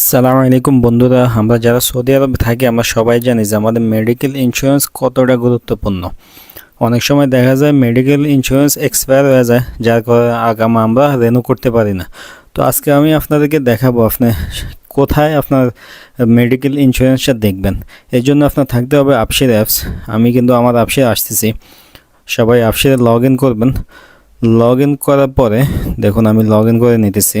আসসালামু আলাইকুম বন্ধুরা, আমরা যারা সৌদি আরবে থাকি, আমরা সবাই জানি যে আমাদের মেডিকেল ইন্স্যুরেন্স কতটা গুরুত্বপূর্ণ। অনেক সময় দেখা যায় মেডিকেল ইন্স্যুরেন্স এক্সপায়ার হয়ে যায়, যার কারণে আগাম আমরা রেনু করতে পারি না। তো আজকে আমি আপনাদেরকে দেখাবো আপনি কোথায় আপনার মেডিকেল ইন্স্যুরেন্সটা দেখবেন। এই জন্য আপনার থাকতে হবে আপসির অ্যাপস আমি কিন্তু আমার আপসির আসতেছি। সবাই আপসিরে লগ ইন করবেন। লগ ইন করার পরে দেখুন আমি লগ ইন করে নিতেছি।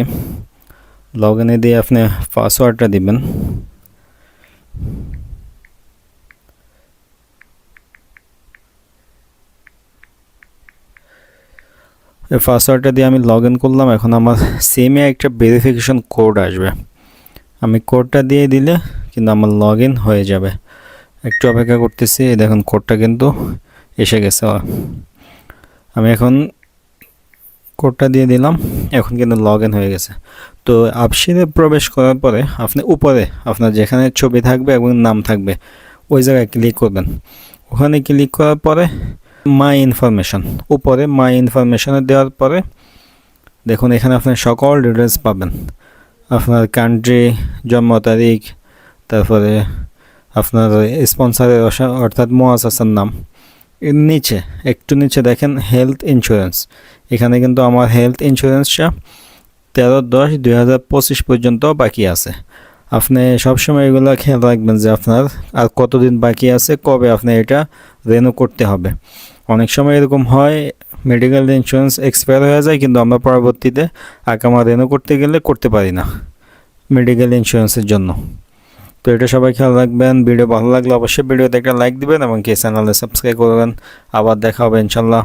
লগ ইনে দিয়ে আপনি পাসওয়ার্ডটা দিবেন এই পাসওয়ার্ডটা দিয়ে আমি লগ ইন করলাম, এখন আমার সিমে একটা ভেরিফিকেশন কোড আসবে। আমি কোডটা দিয়ে দিলে কিন্তু আমার লগ ইন হয়ে যাবে। একটু অপেক্ষা করতেছি দেখুন কোডটা কিন্তু এসে গেছে। আমি এখন কোডটা দিয়ে দিলাম। এখন কিন্তু লগ ইন হয়ে গেছে। তো আপসিরে প্রবেশ করার পরে আপনি উপরে আপনার যেখানে ছবি থাকবে এবং নাম থাকবে, ওই জায়গায় ক্লিক করবেন। ওখানে ক্লিক করার পরে মাই ইনফরমেশন উপরে মাই ইনফরমেশনে দেওয়ার পরে দেখুন এখানে আপনি সকল ডিটেলস পাবেন। আপনার কান্ট্রি জন্ম তারিখ, তারপরে আপনার স্পন্সারের অর্থাৎ মোয়াসাসার নাম। এর নিচে, একটু নিচে দেখেন হেলথ ইন্স্যুরেন্স এখানে কিন্তু আমার হেলথ ইন্স্যুরেন্সটা তেরো দশ দুই হাজার পঁচিশ পর্যন্ত বাকি আছে। আপনি সবসময় এগুলো খেয়াল রাখবেন যে আপনার আর কতদিন বাকি আছে, কবে আপনি এটা রেনু করতে হবে। অনেক সময় এরকম হয় মেডিকেল ইন্স্যুরেন্স এক্সপায়ার হয়ে যায়, কিন্তু আমরা পরবর্তীতে আকামা রেনু করতে গেলে করতে পারি না মেডিকেল ইন্স্যুরেন্সের জন্য। তো এটা সবাই খেয়াল রাখবেন, ভিডিও ভালো লাগলে অবশ্যই ভিডিওতে একটা লাইক দিবেন এবং কে চ্যানেলে সাবস্ক্রাইব করবেন। আবার দেখা হবে ইনশাল্লাহ।